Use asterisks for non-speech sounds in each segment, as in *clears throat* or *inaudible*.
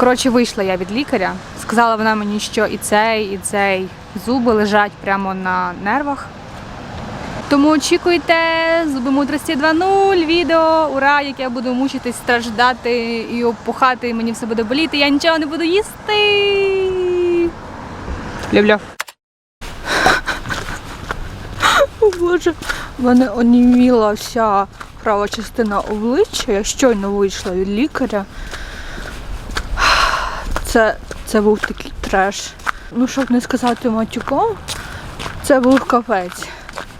Коротше, вийшла я від лікаря. Сказала вона мені, що і цей, і цей зуби лежать прямо на нервах. Тому очікуйте зуби мудрості 2.0 відео. Ура, як я буду мучитись, страждати і опухати, і мені все буде боліти. Я нічого не буду їсти. Люблю. О Боже, в мене оніміла вся права частина обличчя. Я щойно вийшла від лікаря. Це, це був такий треш. Ну, щоб не сказати матюком, це був капець.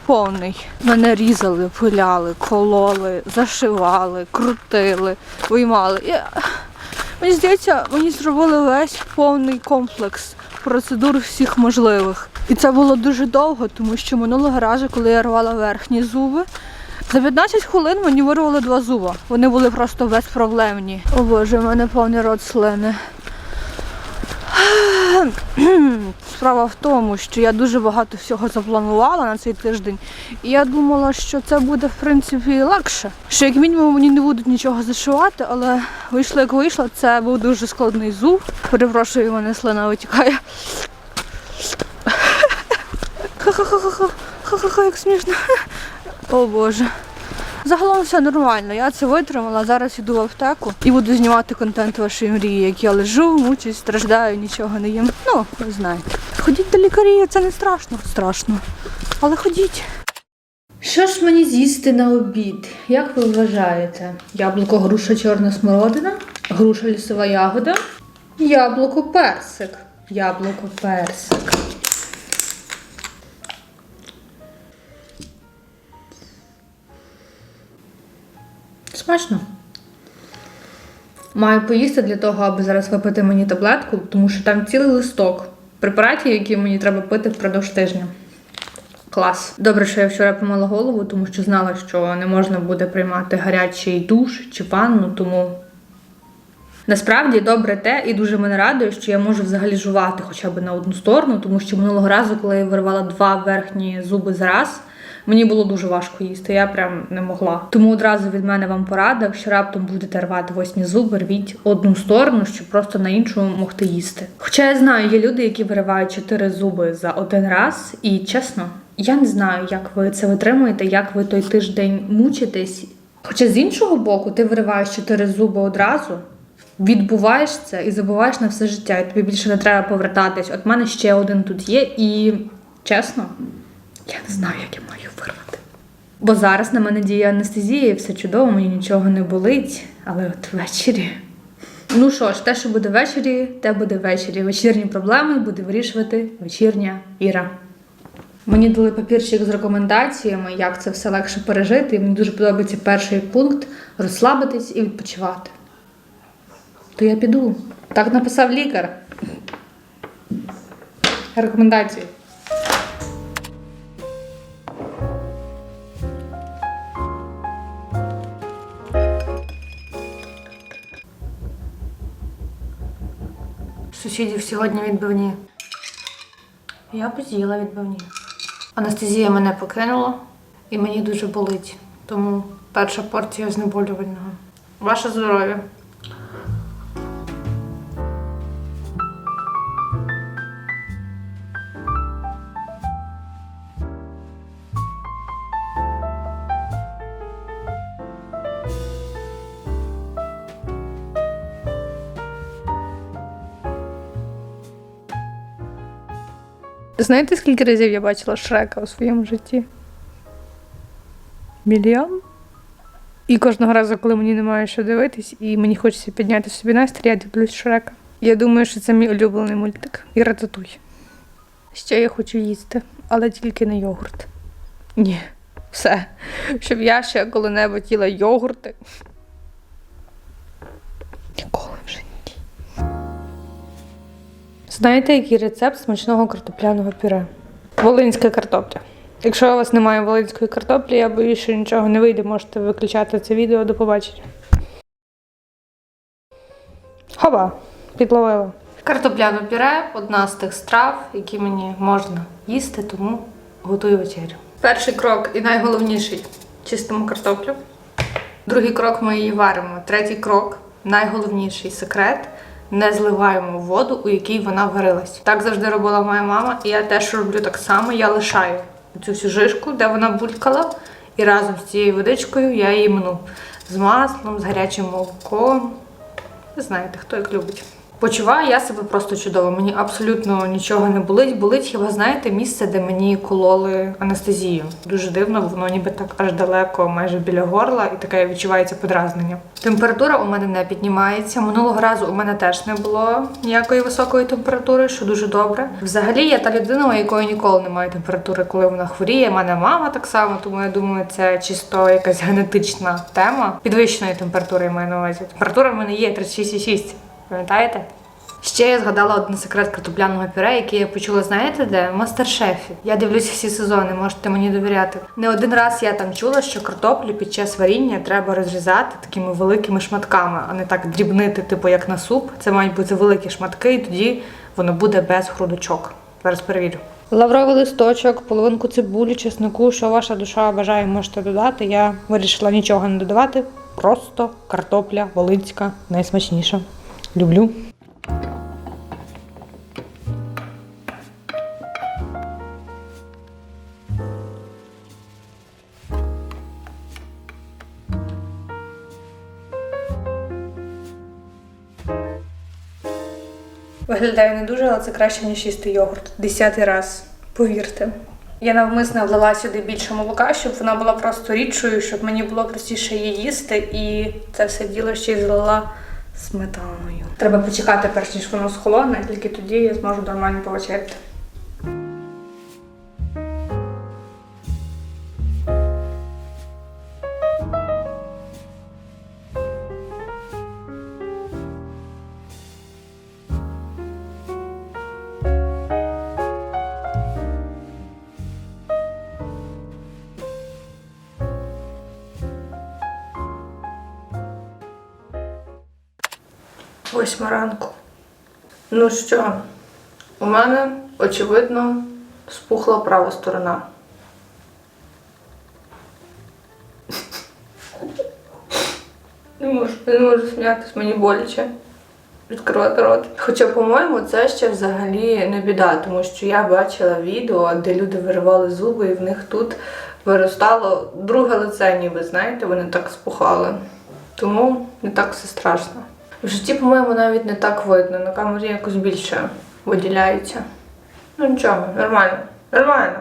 Повний. Мене різали, пиляли, кололи, зашивали, крутили, виймали. Я... Мені здається, мені зробили весь повний комплекс процедур всіх можливих. І це було дуже довго, тому що минулого разу, коли я рвала верхні зуби, за 15 хвилин мені вирвали два зуба. Вони були просто безпроблемні. О боже, в мене повний рот слини. *clears throat* Справа в тому, що я дуже багато всього запланувала на цей тиждень, і я думала, що це буде в принципі легше. Що як мінімум мені не будуть нічого зашивати, але вийшло як вийшло. Це був дуже складний зуб. Перепрошую, мене слина витікає. *laughs* Ха-ха-ха-ха, ха-ха-ха, як смішно. *laughs* О Боже. Загалом все нормально. Я це витримала. Зараз іду в аптеку і буду знімати контент вашої мрії, як я лежу, мучусь, страждаю, нічого не їм. Ну, ви знаєте. Ходіть до лікарів, це не страшно. Страшно. Але ходіть. Що ж мені з'їсти на обід? Як ви вважаєте? Яблуко, груша, чорна смородина, груша лісова ягода, яблуко персик. Яблуко персик. Смачно. Маю поїсти для того, аби зараз випити мені таблетку, тому що там цілий листок препаратів, які мені треба пити впродовж тижня. Клас. Добре, що я вчора помила голову, тому що знала, що не можна буде приймати гарячий душ чи ванну, тому Насправді добре те і дуже мене радує, що я можу взагалі жувати хоча б на одну сторону, тому що минулого разу, коли я вирвала два верхні зуби зараз, мені було дуже важко їсти. Я прям не могла. Тому одразу від мене вам порада, якщо раптом будете рвати восьмі зуби, рвіть одну сторону, щоб просто на іншу могти їсти. Хоча я знаю, є люди, які виривають чотири зуби за один раз, і чесно, я не знаю, як ви це витримуєте, як ви той тиждень мучитесь. Хоча з іншого боку, ти вириваєш чотири зуби одразу відбуваєш це і забуваєш на все життя, і тобі більше не треба повертатись. От мене ще один тут є, і чесно, я не знаю, як я маю вирвати. Бо зараз на мене діє анестезія, і все чудово, мені нічого не болить, але от ввечері. Ну що ж, те, що буде ввечері, те буде ввечері. Вечірні проблеми буде вирішувати вечірня Іра. Мені дали папірчик з рекомендаціями, як це все легше пережити. І мені дуже подобається перший пункт розслабитись і відпочивати то я піду. Так написав лікар. Рекомендації. Сусідів сьогодні відбивні. Я б з'їла відбивні. Анестезія мене покинула і мені дуже болить. Тому перша порція знеболювального. Ваше здоров'я. Знаєте, скільки разів я бачила Шрека у своєму житті? Мільйон? І кожного разу, коли мені немає що дивитись, і мені хочеться підняти собі настрій, я дивлюсь Шрека. Я думаю, що це мій улюблений мультик. І рататуй. Ще я хочу їсти, але тільки не йогурт. Ні, все. Щоб я ще коли-небудь їла йогурти. Ніколи Знаєте, який рецепт смачного картопляного пюре? Волинська картопля. Якщо у вас немає волинської картоплі, я боюсь, що нічого не вийде, можете виключати це відео до побачення. Хова, підловила. Картопляне пюре одна з тих страв, які мені можна їсти, тому готую вечерю. Перший крок і найголовніший чистимо картоплю. Другий крок ми її варимо. Третій крок найголовніший секрет не зливаємо воду, у якій вона варилась. Так завжди робила моя мама, і я теж роблю так само. Я лишаю цю всю жишку, де вона булькала, і разом з цією водичкою я її мну з маслом, з гарячим молоком. Ви знаєте, хто як любить. Почуваю я себе просто чудово. Мені абсолютно нічого не болить. Болить хіба знаєте місце, де мені кололи анестезію. Дуже дивно, воно ніби так аж далеко, майже біля горла, і таке відчувається подразнення. Температура у мене не піднімається. Минулого разу у мене теж не було ніякої високої температури, що дуже добре. Взагалі, я та людина, у якої ніколи немає температури, коли вона хворіє. У мене мама так само, тому я думаю, це чисто якась генетична тема підвищеної температури я маю на увазі. Температура в мене є 36,6. Пам'ятаєте? Ще я згадала один секрет картопляного пюре, який я почула, знаєте де? В мастер-шефі. Я дивлюсь всі сезони, можете мені довіряти. Не один раз я там чула, що картоплю під час варіння треба розрізати такими великими шматками, а не так дрібнити, типу як на суп. Це мають бути великі шматки, і тоді воно буде без грудочок. Зараз перевірю. Лавровий листочок, половинку цибулі, чеснику, що ваша душа бажає, можете додати. Я вирішила нічого не додавати. Просто картопля волинська, найсмачніша. Люблю. Виглядає не дуже, але це краще, ніж їсти йогурт. Десятий раз, повірте. Я навмисно влила сюди більше молока, щоб вона була просто рідшою, щоб мені було простіше її їсти, і це все діло ще й злила сметаною. Треба почекати, перш ніж воно схолоне, тільки тоді я зможу нормально повечеряти. Восьма ранку. Ну що, у мене, очевидно, спухла права сторона. Не можу, не можу сміятись, мені боляче. Відкривати рот. Хоча, по-моєму, це ще взагалі не біда, тому що я бачила відео, де люди виривали зуби, і в них тут виростало друге лице, ніби, знаєте, вони так спухали. Тому не так все страшно. В житті, по-моєму, навіть не так видно. На камері якось більше виділяється. Ну нічого, нормально. Нормально.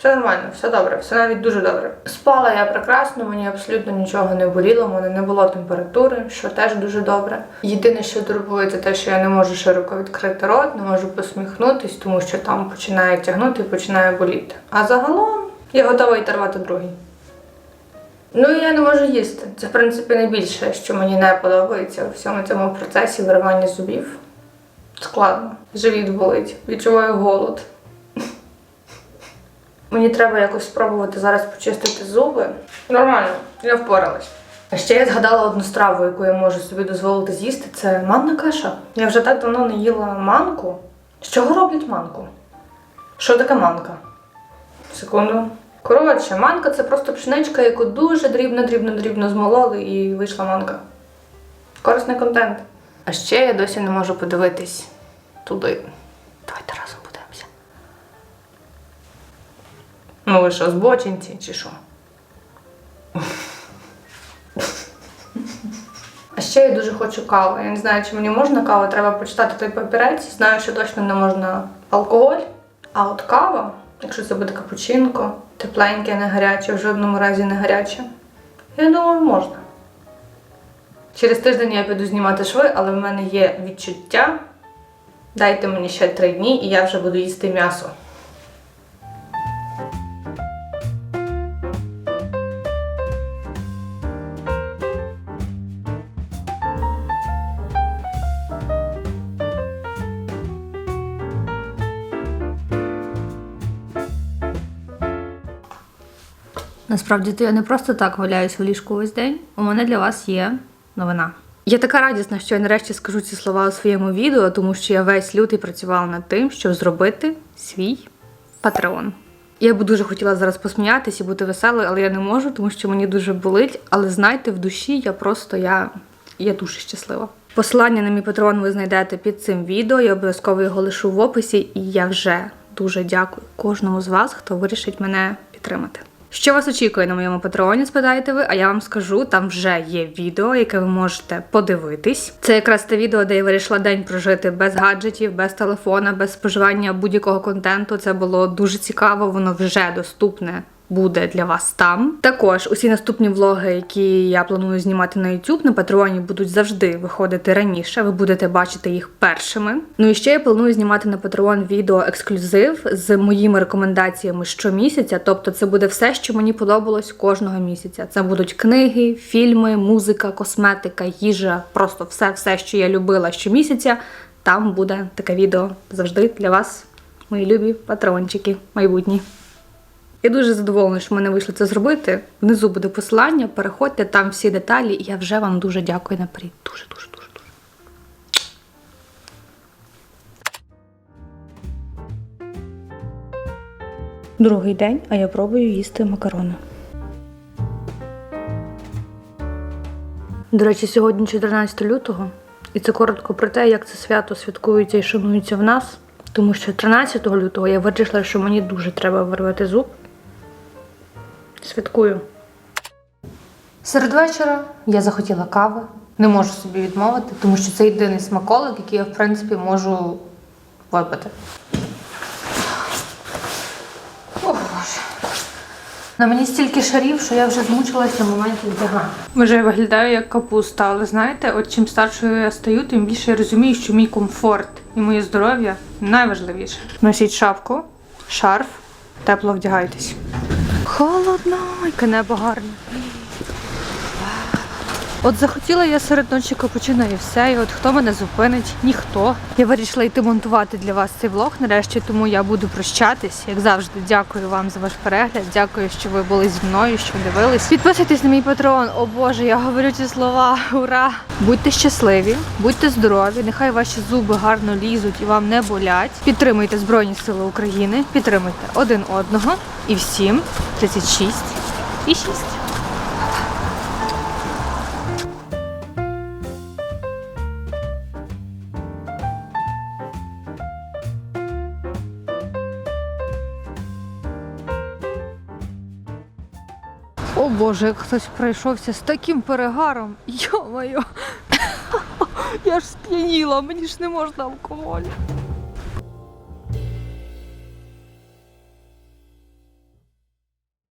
Все нормально, все добре, все навіть дуже добре. Спала я прекрасно, мені абсолютно нічого не боліло, в мене не було температури, що теж дуже добре. Єдине, що турбує, це те, що я не можу широко відкрити рот, не можу посміхнутись, тому що там починає тягнути і починає боліти. А загалом я готова йти рвати другий. Ну я не можу їсти. Це, в принципі, найбільше, що мені не подобається у всьому цьому процесі виривання зубів. Складно. Живіт болить, відчуваю голод. *laughs* Мені треба якось спробувати зараз почистити зуби. Нормально, я впоралась. А ще я згадала одну страву, яку я можу собі дозволити з'їсти. Це манна каша. Я вже так давно не їла манку. З чого роблять манку? Що таке манка? Секунду. Коротше, манка це просто пшеничка, яку дуже дрібно-дрібно-дрібно змололи і вийшла манка. Корисний контент. А ще я досі не можу подивитись туди. Давайте разом подивимося. Ну ви що, збочинці чи що? А ще я дуже хочу каву. Я не знаю, чи мені можна каву, треба почитати той папірець. Знаю, що точно не можна алкоголь. А от кава, якщо це буде капучинко, тепленьке, не гаряче, в жодному разі не гаряче. Я думаю, можна. Через тиждень я піду знімати шви, але в мене є відчуття. Дайте мені ще три дні, і я вже буду їсти м'ясо. Насправді, то я не просто так валяюсь в ліжку весь день. У мене для вас є новина. Я така радісна, що я нарешті скажу ці слова у своєму відео, тому що я весь лютий працювала над тим, щоб зробити свій патреон. Я б дуже хотіла зараз посміятися і бути веселою, але я не можу, тому що мені дуже болить. Але знайте, в душі я просто я, я дуже щаслива. Посилання на мій патрон ви знайдете під цим відео. Я обов'язково його лишу в описі, і я вже дуже дякую кожному з вас, хто вирішить мене підтримати. Що вас очікує на моєму патреоні, спитаєте ви, а я вам скажу, там вже є відео, яке ви можете подивитись. Це якраз те відео, де я вирішила день прожити без гаджетів, без телефона, без споживання будь-якого контенту. Це було дуже цікаво, воно вже доступне. Буде для вас там. Також усі наступні влоги, які я планую знімати на YouTube, на Патреоні будуть завжди виходити раніше. Ви будете бачити їх першими. Ну і ще я планую знімати на Patreon відео ексклюзив з моїми рекомендаціями щомісяця. Тобто, це буде все, що мені подобалось кожного місяця. Це будуть книги, фільми, музика, косметика, їжа, просто все, все, що я любила щомісяця. Там буде таке відео завжди для вас, мої любі патрончики майбутні. Я дуже задоволена, що мене вийшло це зробити. Внизу буде посилання, переходьте там всі деталі, і я вже вам дуже дякую наперед. Дуже, дуже, дуже, дуже. Другий день, а я пробую їсти макарони. До речі, сьогодні 14 лютого, і це коротко про те, як це свято святкується і шанується в нас. Тому що 13 лютого я вирішила, що мені дуже треба вирвати зуб. Святкую. Серед вечора я захотіла кави. Не можу собі відмовити, тому що це єдиний смаколик, який я, в принципі, можу випити. О, Боже. На мені стільки шарів, що я вже змучилася на моменті вдягання. Може, я виглядаю як капуста, але знаєте, от чим старшою я стаю, тим більше я розумію, що мій комфорт і моє здоров'я найважливіше. Носіть шапку, шарф, тепло вдягайтесь. Холодно, яке небо гарне. От захотіла я серед ночі капучино і все. І от хто мене зупинить? Ніхто. Я вирішила йти монтувати для вас цей влог нарешті, тому я буду прощатись. Як завжди, дякую вам за ваш перегляд. Дякую, що ви були зі мною, що дивились. Підписуйтесь на мій патрон. О Боже, я говорю ці слова. Ура! Будьте щасливі, будьте здорові. Нехай ваші зуби гарно лізуть і вам не болять. Підтримуйте Збройні Сили України, підтримуйте один одного і всім 36 і 6. О Боже, як хтось пройшовся з таким перегаром. Йо-моє. *laughs* Я ж сп'яніла, мені ж не можна алкоголю.